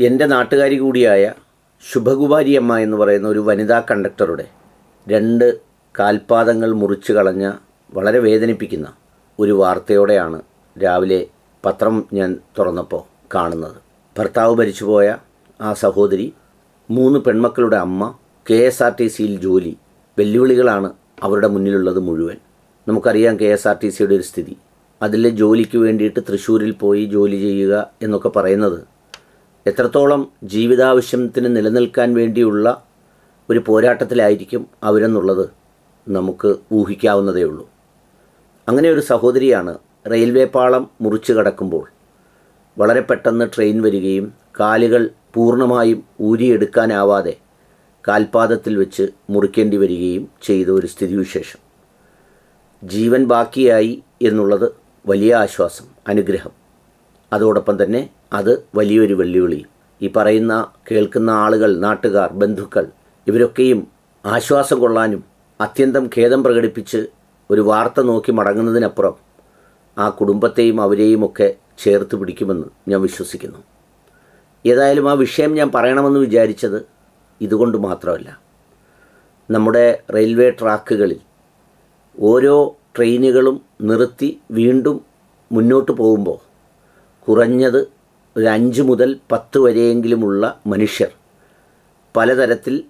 എന്റെ നാട്ടുകാരി കൂടിയായ ശുഭകുമാരി അമ്മ എന്ന് പറയുന്ന ഒരു വനിതാ കണ്ടക്ടറുടെ രണ്ട് കാൽപാദങ്ങൾ മുറിച്ചു കളഞ്ഞ വളരെ വേദനിപ്പിക്കുന്ന ഒരു വാർത്തയോടെയാണ് രാവിലെ പത്രം ഞാൻ തുറന്നപ്പോൾ കാണുന്നത്. ഭർത്താവ് മരിച്ചുപോയ ആ സഹോദരി മൂന്ന് പെൺമക്കളുടെ അമ്മ കെ എസ് ആർ ടി സിയിൽ ജോലി വെല്ലുവിളികളാണ് അവരുടെ മുന്നിലുള്ളത് മുഴുവൻ. നമുക്കറിയാം കെ എസ് ആർ ടി സിയുടെ ഒരു സ്ഥിതി. അതിലെ ജോലിക്ക് വേണ്ടിയിട്ട് തൃശ്ശൂരിൽ പോയി ജോലി ചെയ്യുക എന്നൊക്കെ പറയുന്നത് എത്രത്തോളം ജീവിതാവശ്യത്തിന് നിലനിൽക്കാൻ വേണ്ടിയുള്ള ഒരു പോരാട്ടത്തിലായിരിക്കും അവരെന്നുള്ളത് നമുക്ക് ഊഹിക്കാവുന്നതേ ഉള്ളൂ. അങ്ങനെ ഒരു സഹോദരിയാണ് റെയിൽവേ പാളം മുറിച്ചു കടക്കുമ്പോൾ വളരെ പെട്ടെന്ന് ട്രെയിൻ വരികയും കാലുകൾ പൂർണമായും ഊരിയെടുക്കാനാവാതെ കാൽപാദത്തിൽ വെച്ച് മുറിക്കേണ്ടി വരികയും ചെയ്ത ഒരു സ്ഥിതിവിശേഷം. ജീവൻ ബാക്കിയായി എന്നുള്ളത് വലിയ ആശ്വാസം അനുഗ്രഹം. അതോടൊപ്പം തന്നെ അത് വലിയൊരു വെല്ലുവിളി. ഈ പറയുന്ന കേൾക്കുന്ന ആളുകൾ നാട്ടുകാർ ബന്ധുക്കൾ ഇവരൊക്കെയും ആശ്വാസം കൊള്ളാനും അത്യന്തം ഖേദം പ്രകടിപ്പിച്ച് ഒരു വാർത്ത നോക്കി മടങ്ങുന്നതിനപ്പുറം ആ കുടുംബത്തെയും അവരെയും ഒക്കെ ചേർത്ത് പിടിക്കുമെന്ന് ഞാൻ വിശ്വസിക്കുന്നു. ഏതായാലും ആ വിഷയം ഞാൻ പറയണമെന്ന് വിചാരിച്ചത് ഇതുകൊണ്ട് മാത്രമല്ല. നമ്മുടെ റെയിൽവേ ട്രാക്കുകളിൽ ഓരോ ട്രെയിനുകളും നിർത്തി വീണ്ടും മുന്നോട്ട് പോകുമ്പോൾ കുറഞ്ഞത് ഒരു അഞ്ച് മുതൽ പത്ത് വരെയെങ്കിലുമുള്ള മനുഷ്യർ പലതരത്തിൽ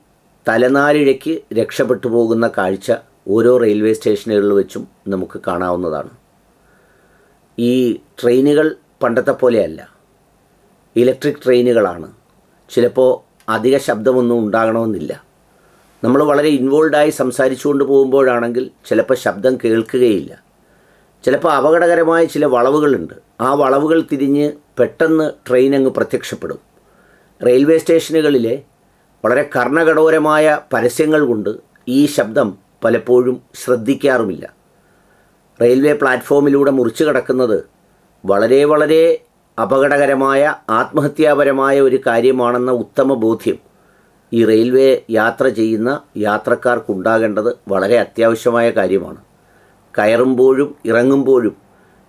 തലനാരിഴയ്ക്ക് രക്ഷപ്പെട്ടു പോകുന്ന കാഴ്ച ഓരോ റെയിൽവേ സ്റ്റേഷനുകളിൽ വെച്ചും നമുക്ക് കാണാവുന്നതാണ്. ഈ ട്രെയിനുകൾ പണ്ടത്തെ പോലെയല്ല. ഇലക്ട്രിക് ട്രെയിനുകളാണ്. ചിലപ്പോൾ അധിക ശബ്ദമൊന്നും ഉണ്ടാകണമെന്നില്ല. നമ്മൾ വളരെ ഇൻവോൾവായി സംസാരിച്ചുകൊണ്ട് പോകുമ്പോഴാണെങ്കിൽ ചിലപ്പോൾ ശബ്ദം കേൾക്കുകയില്ല. ചിലപ്പോൾ അപകടകരമായ ചില വളവുകളുണ്ട്. ആ വളവുകൾ തിരിഞ്ഞ് പെട്ടെന്ന് ട്രെയിൻ അങ്ങ് പ്രത്യക്ഷപ്പെടും. റെയിൽവേ സ്റ്റേഷനുകളിലെ വളരെ കർണകഠോരമായ പരസ്യങ്ങൾ കൊണ്ട് ഈ ശബ്ദം പലപ്പോഴും ശ്രദ്ധിക്കാറുമില്ല. റെയിൽവേ പ്ലാറ്റ്ഫോമിലൂടെ മുറിച്ചു കടക്കുന്നത് വളരെ വളരെ അപകടകരമായ ആത്മഹത്യാപരമായ ഒരു കാര്യമാണെന്ന ഉത്തമ ബോധ്യം ഈ റെയിൽവേ യാത്ര ചെയ്യുന്ന യാത്രക്കാർക്കുണ്ടാകേണ്ടത് വളരെ അത്യാവശ്യമായ കാര്യമാണ്. കയറുമ്പോഴും ഇറങ്ങുമ്പോഴും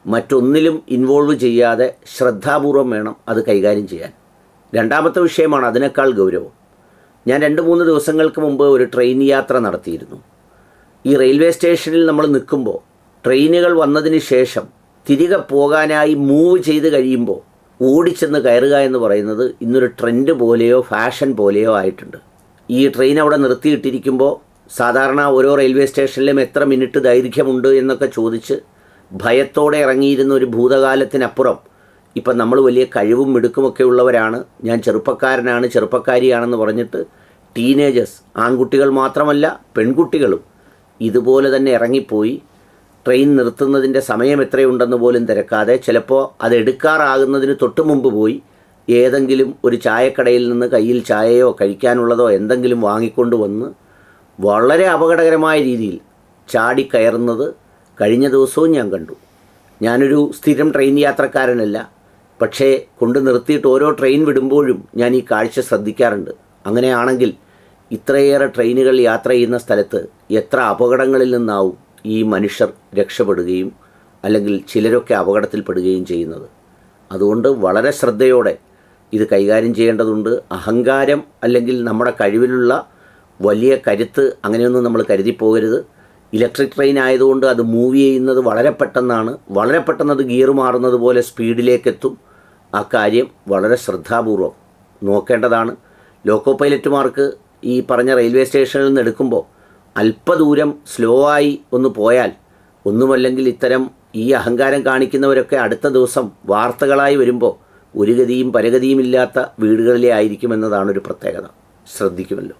മറ്റൊന്നിലും ഇൻവോൾവ് ചെയ്യാതെ ശ്രദ്ധാപൂർവം വേണം അത് കൈകാര്യം ചെയ്യാൻ. രണ്ടാമത്തെ വിഷയമാണ് അതിനേക്കാൾ ഗൗരവം. ഞാൻ രണ്ട് മൂന്ന് ദിവസങ്ങൾക്ക് മുമ്പ് ഒരു ട്രെയിൻ യാത്ര നടത്തിയിരുന്നു. ഈ റെയിൽവേ സ്റ്റേഷനിൽ നമ്മൾ നിൽക്കുമ്പോൾ ട്രെയിനുകൾ വന്നതിന് ശേഷം തിരികെ പോകാനായി മൂവ് ചെയ്ത് കഴിയുമ്പോൾ ഓടിച്ചെന്ന് കയറുക എന്ന് പറയുന്നത് ഇന്നൊരു ട്രെൻഡ് പോലെയോ ഫാഷൻ പോലെയോ ആയിട്ടുണ്ട്. ഈ ട്രെയിൻ അവിടെ നിർത്തിയിട്ടിരിക്കുമ്പോൾ സാധാരണ ഓരോ റെയിൽവേ സ്റ്റേഷനിലും എത്ര മിനിറ്റ് ദൈർഘ്യമുണ്ട് എന്നൊക്കെ ചോദിച്ച് ഭയത്തോടെ ഇറങ്ങിയിരുന്ന ഒരു ഭൂതകാലത്തിനപ്പുറം ഇപ്പം നമ്മൾ വലിയ കഴിവും മിടുക്കുമൊക്കെ ഉള്ളവരാണ്. ഞാൻ ചെറുപ്പക്കാരനാണ് ചെറുപ്പക്കാരിയാണെന്ന് പറഞ്ഞിട്ട് ടീനേജേഴ്സ് ആൺകുട്ടികൾ മാത്രമല്ല പെൺകുട്ടികളും ഇതുപോലെ തന്നെ ഇറങ്ങിപ്പോയി. ട്രെയിൻ നിർത്തുന്നതിന്റെ സമയം എത്രയുണ്ടെന്ന് പോലും തിരക്കാതെ ചിലപ്പോൾ അത് എടുക്കാറാകുന്നതിന് തൊട്ട് മുമ്പ് പോയി. ഏതെങ്കിലും ഒരു ചായക്കടയിൽ നിന്ന് കയ്യിൽ ചായയോ കഴിക്കാനുള്ളതോ എന്തെങ്കിലും വാങ്ങിക്കൊണ്ട് വന്ന് വളരെ അപകടകരമായ രീതിയിൽ ചാടിക്കയറുന്നത് കഴിഞ്ഞ ദിവസവും ഞാൻ കണ്ടു. ഞാനൊരു സ്ഥിരം ട്രെയിൻ യാത്രക്കാരനല്ല. പക്ഷേ കൊണ്ട് നിർത്തിയിട്ട് ഓരോ ട്രെയിൻ വിടുമ്പോഴും ഞാൻ ഈ കാഴ്ച ശ്രദ്ധിക്കാറുണ്ട്. അങ്ങനെയാണെങ്കിൽ ഇത്രയേറെ ട്രെയിനുകൾ യാത്ര ചെയ്യുന്ന സ്ഥലത്ത് എത്ര അപകടങ്ങളിൽ നിന്നാവും ഈ മനുഷ്യർ രക്ഷപ്പെടുകയും അല്ലെങ്കിൽ ചിലരൊക്കെ അപകടത്തിൽപ്പെടുകയും ചെയ്യുന്നത്. അതുകൊണ്ട് വളരെ ശ്രദ്ധയോടെ ഇത് കൈകാര്യം ചെയ്യേണ്ടതുണ്ട്. അഹങ്കാരം അല്ലെങ്കിൽ നമ്മുടെ കഴിവിലുള്ള വലിയ കരുത്ത് അങ്ങനെയൊന്നും നമ്മൾ കരുതി പോകരുത്. ഇലക്ട്രിക് ട്രെയിൻ ആയതുകൊണ്ട് അത് മൂവ് ചെയ്യുന്നത് വളരെ പെട്ടെന്നാണ്. വളരെ പെട്ടെന്ന് അത് ഗിയർ മാറുന്നത് പോലെ സ്പീഡിലേക്കെത്തും. ആ കാര്യം വളരെ ശ്രദ്ധാപൂർവം നോക്കേണ്ടതാണ്. ലോക്കോ പൈലറ്റുമാർക്ക് ഈ പറഞ്ഞ റെയിൽവേ സ്റ്റേഷനിൽ നിന്ന് എടുക്കുമ്പോൾ അല്പദൂരം സ്ലോ ആയി ഒന്ന് പോയാൽ ഒന്നുമല്ലെങ്കിൽ ഇത്തരം ഈ അഹങ്കാരം കാണിക്കുന്നവരൊക്കെ അടുത്ത ദിവസം വാർത്തകളായി വരുമ്പോൾ ഒരു ഗതിയും പരഗതിയും ഇല്ലാത്ത വീടുകളിലെ ആയിരിക്കുമെന്നതാണ് ഒരു പ്രത്യേകത. ശ്രദ്ധിക്കുമല്ലോ.